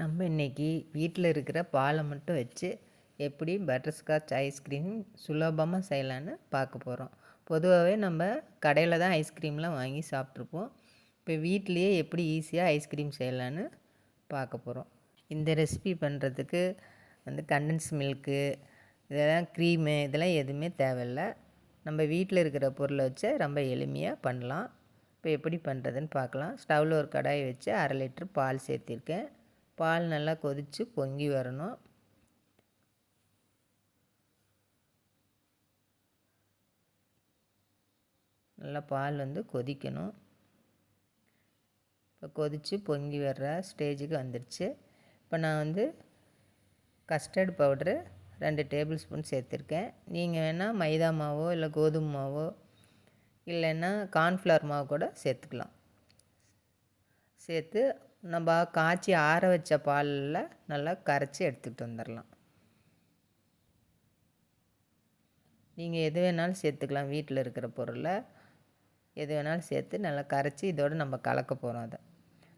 நம்ம இன்றைக்கி வீட்டில் இருக்கிற பாலை மட்டும் வச்சு எப்படி பட்டர்ஸ்காட்ச் ஐஸ்கிரீம் சுலபமாக செய்யலான்னு பார்க்க போகிறோம் பொதுவாகவே நம்ம கடையில் தான் ஐஸ்கிரீம்லாம் வாங்கி சாப்பிட்ருப்போம் இப்போ வீட்லேயே எப்படி ஈஸியாக ஐஸ்கிரீம் செய்யலான்னு பார்க்க போகிறோம் இந்த ரெசிபி பண்ணுறதுக்கு வந்து கண்டன்ஸ் மில்க்கு இதெல்லாம் க்ரீமு இதெல்லாம் எதுவுமே தேவையில்லை. நம்ம வீட்டில் இருக்கிற பொருளை வச்சு ரொம்ப எளிமையாக பண்ணலாம். இப்போ எப்படி பண்ணுறதுன்னு பார்க்கலாம். ஸ்டவ்வில் ஒரு கடாயை வச்சு அரை லிட்ரு பால் சேர்த்திருக்கேன். பால் நல்லா கொதித்து பொங்கி வரணும். நல்லா பால் வந்து கொதிக்கணும். இப்போ கொதித்து பொங்கி வர்ற ஸ்டேஜுக்கு வந்துடுச்சு இப்போ நான் வந்து கஸ்டர்ட் பவுட்ரு ரெண்டு டேபிள் ஸ்பூன் சேர்த்துருக்கேன். நீங்கள் வேணால் மைதா மாவோ இல்லை கோதுமை மாவோ இல்லைன்னா கார்ன்ஃப்ளவர் மாவு கூட சேர்த்துக்கலாம். சேர்த்து நம்ம காய்ச்சி ஆற வச்ச பாலில் நல்லா கரைச்சி எடுத்துகிட்டு வந்துடலாம் நீங்கள் எது வேணாலும் சேர்த்துக்கலாம் வீட்டில் இருக்கிற பொருளை. எது வேணாலும் சேர்த்து நல்லா கரைச்சி இதோடு நம்ம கலக்க போகிறோம் அதை.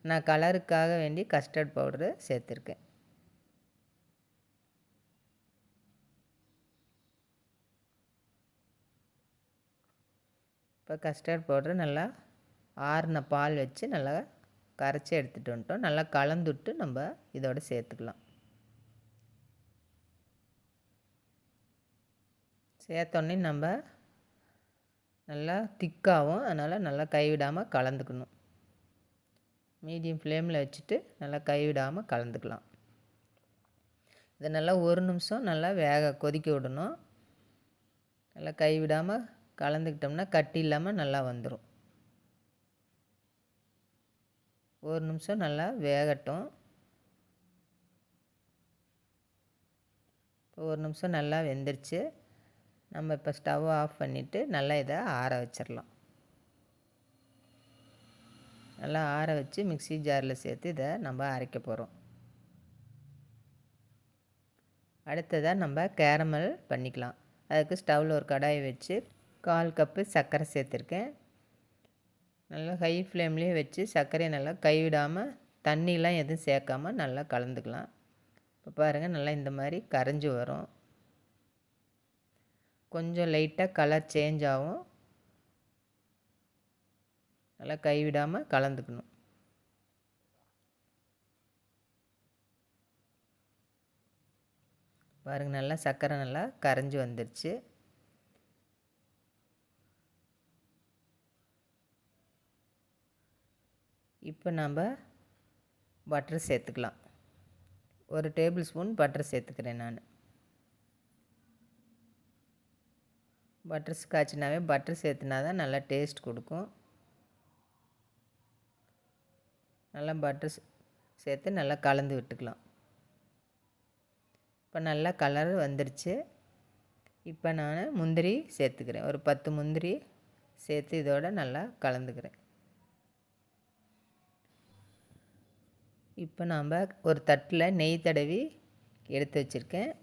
நான் கலருக்காக வேண்டி கஸ்டர்ட் பவுடரு சேர்த்துருக்கேன். இப்போ கஸ்டர்ட் பவுட்ரு நல்லா ஆறின பால் வச்சு நல்லா கரைச்சி எடுத்துகிட்டு வந்துட்டோம். நல்லா கலந்துட்டு நம்ம இதோட சேர்த்துக்கலாம். சேர்த்தோன்னே நம்ம நல்லா திக்காகவும் அதனால் நல்லா கைவிடாமல் கலந்துக்கணும். மீடியம் ஃப்ளேமில் வச்சுட்டு நல்லா கைவிடாமல் கலந்துக்கலாம். இதை நல்லா ஒரு நிமிஷம் நல்லா வேக கொதிக்க விடணும். நல்லா கைவிடாமல் கலந்துக்கிட்டோம்னா கட்டி இல்லாமல் நல்லா வந்துடும் ஒரு நிமிஷம் நல்லா வேகட்டும். இப்போ ஒரு நிமிஷம் நல்லா வெந்துருச்சு. நம்ம இப்போ ஸ்டவ் ஆஃப் பண்ணிவிட்டு நல்லா இதை ஆற வச்சிடலாம் நல்லா ஆற வச்சு மிக்சி ஜாரில் சேர்த்து இதை நம்ம அரைக்க போகிறோம். அடுத்ததாக நம்ம கேரமல் பண்ணிக்கலாம். அதுக்கு ஸ்டவ்வில் ஒரு கடாயை வச்சு கால் கப்பு சர்க்கரை சேர்த்துருக்கேன். நல்லா ஹை ஃப்ளேம்லேயே வச்சு சர்க்கரையை நல்லா கைவிடாமல் தண்ணிலாம் எதுவும் சேர்க்காமல் நல்லா கலந்துக்கலாம். இப்போ பாருங்கள் நல்லா இந்த மாதிரி கரைஞ்சி வரும். கொஞ்சம் லைட்டாக கலர் சேஞ்ச் ஆகும். நல்லா கைவிடாமல் கலந்துக்கணும். பாருங்கள் நல்லா சர்க்கரை நல்லா கரைஞ்சி வந்துடுச்சு இப்போ நம்ம பட்டர் சேர்த்துக்கலாம். ஒரு டேபிள் ஸ்பூன் பட்டர் சேர்த்துக்கிறேன் நான். பட்டர் ஸ்காட்ச்னாவே பட்டர் சேர்த்துனா தான் நல்லா டேஸ்ட் கொடுக்கும். நல்லா பட்டர் சேர்த்து நல்லா கலந்து விட்டுக்கலாம். இப்போ நல்லா கலர் வந்துருச்சு. இப்போ நான் முந்திரி சேர்த்துக்கிறேன். ஒரு பத்து முந்திரி சேர்த்து இதோட நல்லா கலந்துக்கிறேன். இப்போ நாம் ஒரு தட்டில் நெய் தடவி எடுத்து வச்சுருக்கேன்.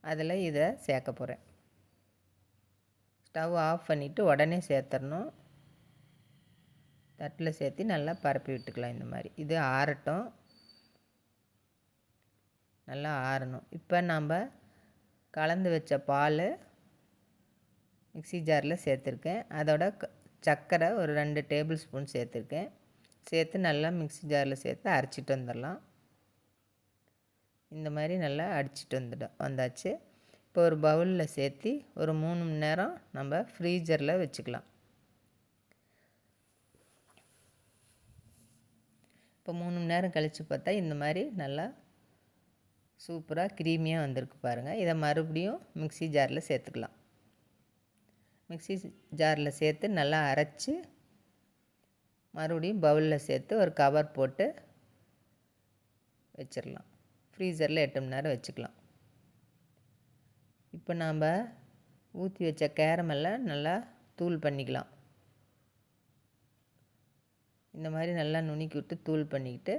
அதில் இதை சேர்க்க போகிறேன். ஸ்டவ் ஆஃப் பண்ணிவிட்டு உடனே சேர்த்துடணும். தட்டில் சேர்த்து நல்லா பரப்பி விட்டுக்கலாம் இந்த மாதிரி. இது ஆறட்டும். நல்லா ஆறணும். இப்போ நாம் கலந்து வச்ச பால் மிக்சி ஜாரில் சேர்த்துருக்கேன். அதோட சர்க்கரை ஒரு ரெண்டு டேபிள் ஸ்பூன் சேர்த்துருக்கேன். சேர்த்து நல்லா மிக்சி ஜாரில் சேர்த்து அரைச்சிட்டு வந்துடலாம். இந்த மாதிரி நல்லா அடிச்சிட்டு வந்துடும் வந்தாச்சு. இப்போ ஒரு பவுலில் சேர்த்து ஒரு மூணு மணி நேரம் நம்ம ஃப்ரீஜரில் வச்சுக்கலாம். இப்போ மூணு மணி நேரம் கழித்து பார்த்தா இந்த மாதிரி நல்லா சூப்பராக க்ரீமியாக வந்திருக்கு பாருங்கள் இதை மறுபடியும் மிக்சி ஜாரில் சேர்த்துக்கலாம். மிக்சி ஜாரில் சேர்த்து நல்லா அரைச்சி மறுபடியும் பவுலில் சேர்த்து ஒரு கவர் போட்டு வச்சிடலாம் ஃப்ரீசரில் எட்டு மணி நேரம் வச்சுக்கலாம். இப்போ நாம் ஊற்றி வச்ச கேரமெல்லாம் நல்லா தூள் பண்ணிக்கலாம். இந்த மாதிரி நல்லா நுணுக்கி விட்டு தூள் பண்ணிக்கிட்டு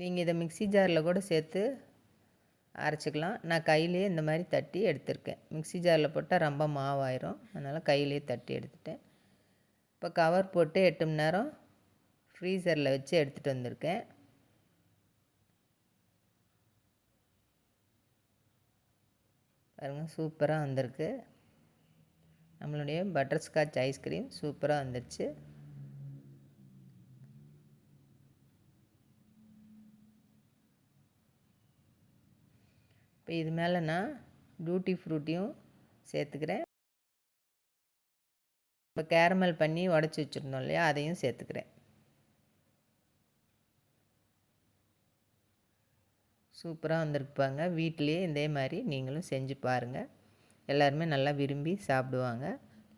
நீங்கள் இதை மிக்சி ஜாரில் கூட சேர்த்து அரைச்சிக்கலாம். நான் கையிலேயே இந்த மாதிரி தட்டி எடுத்திருக்கேன். மிக்சி ஜாரில் போட்டால் ரொம்ப மாவாயிரும். அதனால் கையிலேயே தட்டி எடுத்துட்டேன். இப்போ கவர் போட்டு எட்டு மணி நேரம் ஃப்ரீசரில் வச்சு எடுத்துகிட்டு வந்திருக்கேன். பாருங்கள் சூப்பராக வந்திருக்கு. நம்மளுடைய பட்டர்ஸ்காட்ச் ஐஸ்கிரீம் சூப்பராக வந்துருச்சு. இப்போ இது மேலே நான் டூட்டி ஃப்ரூட்டியும் சேர்த்துக்கிறேன். இப்போ கேரமல் பண்ணி உடச்சி வச்சுருந்தோம் இல்லையா அதையும் சேர்த்துக்கிறேன். சூப்பராக வந்திருப்பாங்க வீட்டிலேயே இதே மாதிரி நீங்களும் செஞ்சு பாருங்கள் எல்லாருமே நல்லா விரும்பி சாப்பிடுவாங்க.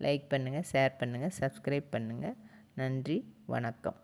லைக் பண்ணுங்கள் ஷேர் பண்ணுங்கள் சப்ஸ்கிரைப் பண்ணுங்கள் நன்றி வணக்கம்.